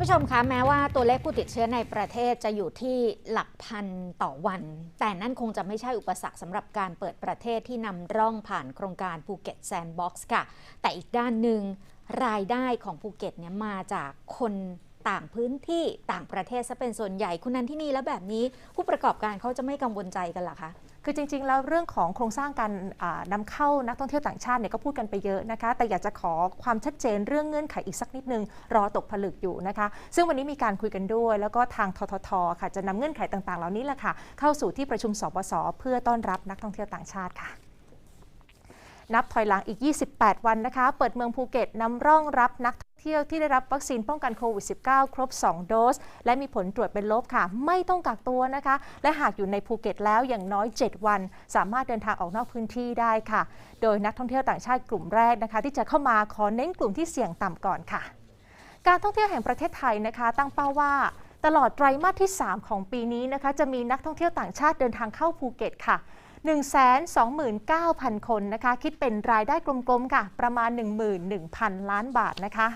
ผู้ชมคะแม้ว่าตัวเลขผู้ติดเชื้อในประเทศจะอยู่ที่หลักพันต่อวัน แต่นั่นคงจะไม่ใช่อุปสรรคสำหรับการเปิดประเทศที่นำร่องผ่านโครงการภูเก็ตแซนด์บ็อกซ์ค่ะ แต่อีกด้านหนึ่งรายได้ของภูเก็ตเนี่ยมาจากคนต่างพื้นที่ต่างประเทศซะเป็นส่วนใหญ่คุณนันที่นี่แล้วแบบนี้ ผู้ประกอบการเขาจะไม่กังวลใจกันหรอคะ คือจริง ๆ แล้วเรื่องของโครงสร้างการอ่านำเข้านักท่องเที่ยวต่างชาติเนี่ยก็พูดกันไปเยอะนะคะ แต่อยากจะขอความชัดเจนเรื่องเงื่อนไขอีกสักนิดนึง รอตกผลึกอยู่นะคะ ซึ่งวันนี้มีการคุยกันด้วย แล้วก็ทางทททค่ะจะนำเงื่อนไขต่างๆ เหล่านี้แหละค่ะ เข้าสู่ที่ประชุมสบสเพื่อต้อนรับนักท่องเที่ยวต่างชาติค่ะนับถอยหลังอีก 28 วันนะคะ เปิดเมืองภูเก็ตนำร่องรับนัก เที่ยวที่ได้รับวัคซีนป้องกันโควิด -19 ครบ 2 โดส และมีผลตรวจเป็นลบค่ะ ไม่ต้องกักตัวนะคะ และหากอยู่ในภูเก็ตแล้วอย่างน้อย 7 วัน สามารถเดินทางออกนอกพื้นที่ได้ค่ะ โดยนักท่องเที่ยวต่างชาติกลุ่มแรกนะคะ ที่จะเข้ามาขอเน้นกลุ่มที่เสี่ยงต่ำก่อนค่ะ การท่องเที่ยวแห่งประเทศไทยนะคะ ตั้งเป้าว่าตลอดไตรมาสที่ 3 ของปีนี้นะคะ จะมีนักท่องเที่ยวต่างชาติเดินทางเข้าภูเก็ตค่ะ 129,000 คนนะคะ คิดเป็นรายได้กลมๆค่ะ ประมาณ 11,000 ล้านบาทนะคะ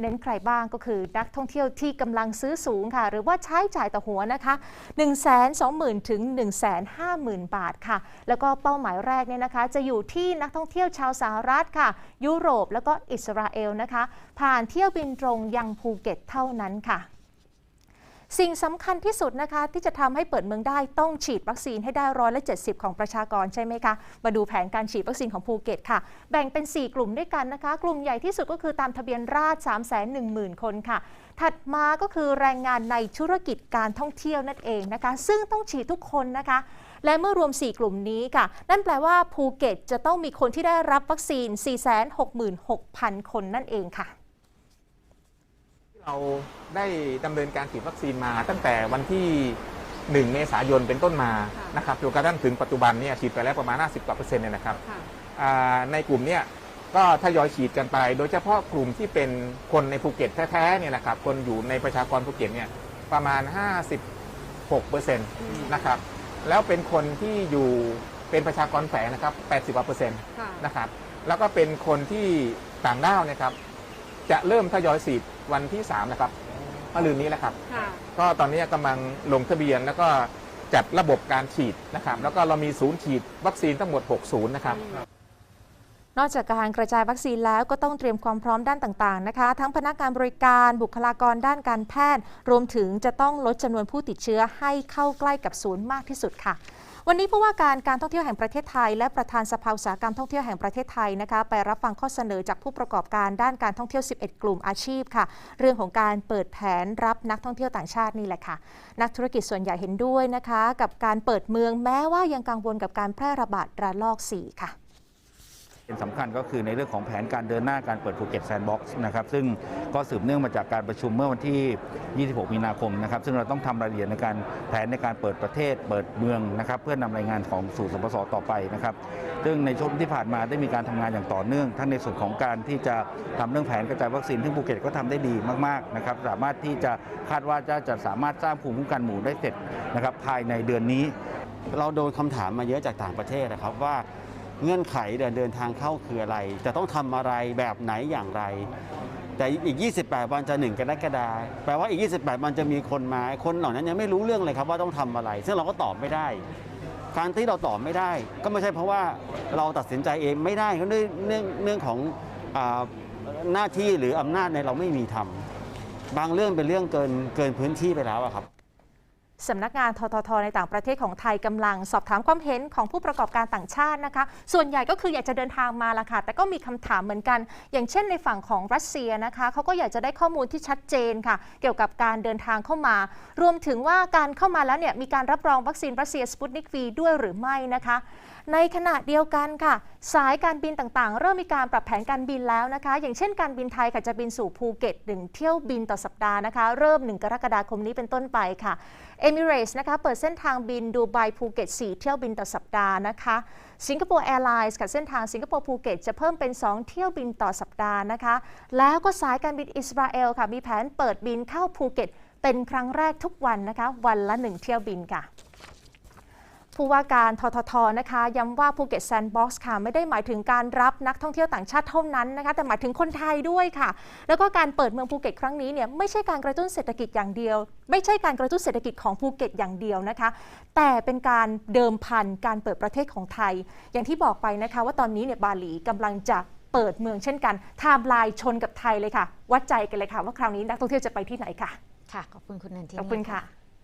เน้นใครบ้างก็คือนักท่องเที่ยวที่กำลังซื้อสูงค่ะ หรือว่าใช้จ่ายต่อหัวนะคะ 120,000 ถึง 150,000 บาทค่ะ แล้วก็เป้าหมายแรกเนี่ยนะคะ จะอยู่ที่นักท่องเที่ยวชาวสหรัฐค่ะ ยุโรปแล้วก็อิสราเอลนะคะ ผ่านเที่ยวบินตรงยังภูเก็ตเท่านั้นค่ะ สิ่งสำคัญที่สุดนะคะที่จะทำให้เปิดเมืองได้ต้องฉีดวัคซีนให้ได้ร้อยละ70 ของประชากรใช่ไหมคะ มาดูแผนการฉีดวัคซีนของภูเก็ตค่ะ แบ่งเป็น 4 กลุ่มด้วยกันนะคะ กลุ่มใหญ่ที่สุดก็คือตามทะเบียนราษฎร310,000 คนค่ะ ถัดมาก็คือแรงงานในธุรกิจการท่องเที่ยวนั่นเองนะคะ ซึ่งต้องฉีดทุกคนนะคะและเมื่อรวม 4 กลุ่มนี้ค่ะ นั่นแปลว่าภูเก็ตจะต้องมีคนที่ได้รับวัคซีน 466,000 คนนั่นเองค่ะ เราได้ดำเนินการฉีดวัคซีนมาตั้งแต่วันที่ 1 เมษายนเป็นต้นมานะครับจนกระทั่งถึงปัจจุบันเนี่ยฉีดไปแล้วประมาณ 50กว่าเปอร์เซ็นต์เนี่ยนะครับอ่าในกลุ่มเนี่ยก็ทยอยฉีดกันไป โดยเฉพาะกลุ่มที่เป็นคนในภูเก็ตแท้ๆเนี่ยนะครับคนอยู่ในประชากรภูเก็ตเนี่ยประมาณ 56เปอร์เซ็นต์นะครับแล้วเป็นคนที่อยู่เป็นประชากรแฝงนะครับ80กว่าเปอร์เซ็นต์นะครับแล้วก็เป็นคนที่ต่างด้าวนะครับ จะเริ่มทยอยฉีดวันที่3นะครับมะรืนนี้แหละครับก็ตอนนี้กำลังลงทะเบียนแล้วก็จัดระบบการฉีดนะครับ แล้วก็เรามีศูนย์ฉีดวัคซีนทั้งหมด 6 ศูนย์นะครับ นอกจากการกระจายวัคซีนแล้วก็ต้องเตรียมความพร้อมด้านต่างๆนะคะ ทั้งพนักงานบริการบุคลากรด้านการแพทย์ รวมถึงจะต้องลดจำนวนผู้ติดเชื้อให้เข้าใกล้กับศูนย์มากที่สุดค่ะวันนี้ผู้ว่าการการท่องเที่ยวแห่งประเทศไทย และประธานสภาอุตสาหกรรมท่องเที่ยวแห่งประเทศไทยนะคะไปรับฟังข้อเสนอจากผู้ประกอบการด้านการท่องเที่ยว 11 กลุ่มอาชีพค่ะ เรื่องของการเปิดแผนรับนักท่องเที่ยวต่างชาตินี่แหละค่ะ นักธุรกิจส่วนใหญ่เห็นด้วยนะคะ กับการเปิดเมืองแม้ว่ายังกังวลกับการแพร่ระบาดระลอก 4 ค่ะ เป็นสำคัญก็คือในเรื่องของแผนการเดินหน้าการเปิดภูเก็ตแซนด์บ็อกซ์นะครับซึ่งก็สืบเนื่องมาจากการประชุมเมื่อวันที่ 26 มีนาคมนะครับซึ่งเราต้องทำรายละเอียดในการแผนในการเปิดประเทศ เปิดเมืองนะครับเพื่อนำรายงานของสู่สปสต่อไปนะครับซึ่งในช่วงที่ผ่านมาได้มีการทำงานอย่างต่อเนื่อง ทั้งในส่วนของการที่จะทำเรื่องแผนกระจายวัคซีนซึ่งภูเก็ตก็ทำได้ดีมากๆนะครับสามารถที่จะคาดว่าจะจะสามารถสร้างภูมิคุ้มกันหมู่ได้เสร็จนะครับภายในเดือนนี้ เราโดนคำถามมาเยอะจากต่างประเทศนะครับว่า เงื่อนไขเดินเดินทางเข้าคืออะไร จะต้องทำอะไรแบบไหนอย่างไร แต่อีก 28 วันจะหนึ่งกรกฎาคมแปลว่าอีก 28 วันจะมีคนมา คนเหล่านั้นยังไม่รู้เรื่องเลยครับว่าต้องทำอะไร ซึ่งเราก็ตอบไม่ได้ การที่เราตอบไม่ได้ ก็ไม่ใช่เพราะว่าเราตัดสินใจเองไม่ได้ก็เรื่องเรื่องเรื่องของอหน้าที่หรืออำนาจในเราไม่มีทำบางเรื่องเป็นเรื่องเกินเกินพื้นที่ไปแล้วอะครับ สำนักงานทททในต่างประเทศของไทยกำลังสอบถามความเห็นของผู้ประกอบการต่างชาตินะคะ ส่วนใหญ่ก็คืออยากจะเดินทางมาละค่ะ แต่ก็มีคำถามเหมือนกัน อย่างเช่นในฝั่งของรัสเซียนะคะเขาก็อยากจะได้ข้อมูลที่ชัดเจนค่ะ เกี่ยวกับการเดินทางเข้ามา รวมถึงว่าการเข้ามาแล้วเนี่ยมีการรับรองวัคซีนรัสเซียสปุตนิกวีด้วยหรือไม่นะคะ ในขณะเดียวกันค่ะ สายการบินต่างๆ เริ่มมีการปรับแผนการบินแล้วนะคะ อย่างเช่นการบินไทยค่ะจะบินสู่ภูเก็ตหนึ่งเที่ยวบินต่อสัปดาห์นะคะ เริ่ม 1 กรกฎาคมนี้เป็นต้นไปค่ะเอมิเรสนะคะ เปิดเส้นทางบินดูไบภูเก็ต 4 เที่ยวบินต่อสัปดาห์นะคะ สิงคโปร์แอร์ไลน์ค่ะเส้นทางสิงคโปร์ภูเก็ตจะเพิ่มเป็น 2 เที่ยวบินต่อสัปดาห์นะคะ แล้วก็สายการบินอิสราเอลค่ะ มีแผนเปิดบินเข้าภูเก็ต เป็นครั้งแรกทุกวันนะคะ วันละ 1 เที่ยวบินค่ะ ผู้ว่าการทททนะคะย้ำว่าภูเก็ตแซนด์บ็อกซ์ค่ะไม่ได้หมายถึงการรับนักท่องเที่ยวต่างชาติเท่านั้นนะคะแต่หมายถึงคนไทยด้วยค่ะ แล้วก็การเปิดเมืองภูเก็ตครั้งนี้เนี่ยไม่ใช่การกระตุ้นเศรษฐกิจอย่างเดียว ไม่ใช่การกระตุ้นเศรษฐกิจของภูเก็ตอย่างเดียวนะคะ แต่เป็นการเดิมพันการเปิดประเทศของไทย อย่างที่บอกไปนะคะว่าตอนนี้เนี่ยบาหลีกำลังจะเปิดเมืองเช่นกันไทม์ไลน์ชนกับไทยเลยค่ะ วัดใจกันเลยค่ะ ว่าคราวนี้นักท่องเที่ยวจะไปที่ไหนค่ะ ค่ะ ขอบคุณคุณนันทิขอบคุณค่ะ